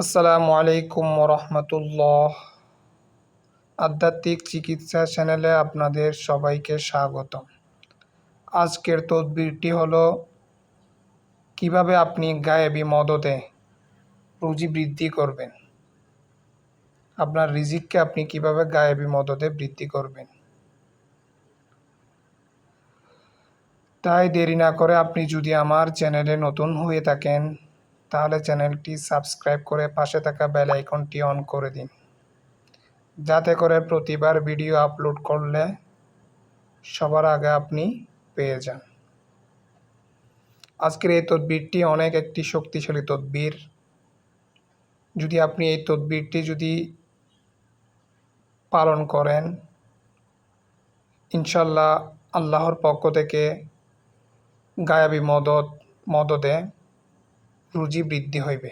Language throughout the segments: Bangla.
আসসালামু আলাইকুম রহমতুল্লাহ আধ্যাত্মিক চিকিৎসা চ্যানেলে আপনাদের সবাইকে স্বাগত আজকের তদবিরটি হলো, কীভাবে আপনি গায়েবি মদতে রুজি বৃদ্ধি করবেন? আপনার রিজিককে আপনি কীভাবে গায়েবি মদতে বৃদ্ধি করবেন? তাই দেরি না করে আপনি যদি আমার চ্যানেলে নতুন হয়ে থাকেন তাহলে চ্যানেলটি সাবস্ক্রাইব করে পাশে থাকা বেল আইকনটি অন করে দিন। যাতে করে প্রতিবার ভিডিও আপলোড করলে সবার আগে আপনি পেয়ে যান। আজকের এই তদবিরটি অনেক একটি শক্তিশালী তদবির। যদি আপনি এই তদবিরটি যদি পালন করেন ইনশাল্লাহ আল্লাহর পক্ষ থেকে গায়াবি মদত মদতে রুজি বৃদ্ধি হইবে।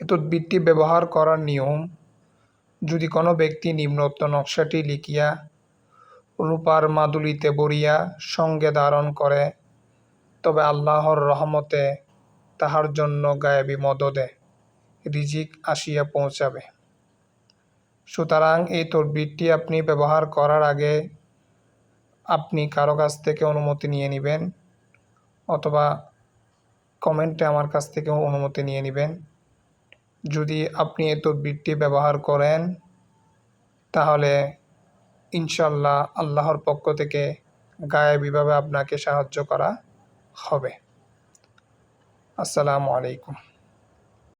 এ তদবিরটি ব্যবহার করার নিয়ম, যদি কোনো ব্যক্তি নিম্নোক্ত নকশাটি লিখিয়া রূপার মাদুলিতে বরিয়া সঙ্গে ধারণ করে, তবে আল্লাহর রহমতে তাহার জন্য গায়েবী মদদে রিজিক আসিয়া পৌঁছাবে। সুতরাং এই তদবিরটি আপনি ব্যবহার করার আগে আপনি কারও কাছ থেকে অনুমতি নিয়ে নেবেন, অথবা কমেন্টে আমার কাছ থেকে অনুমতি নিয়ে নেবেন। যদি আপনি এই তদবিরটি ব্যবহার করেন, তাহলে ইনশাল্লাহ আল্লাহর পক্ষ থেকে গায়েবীভাবে আপনাকে সাহায্য করা হবে। আসসালামু আলাইকুম।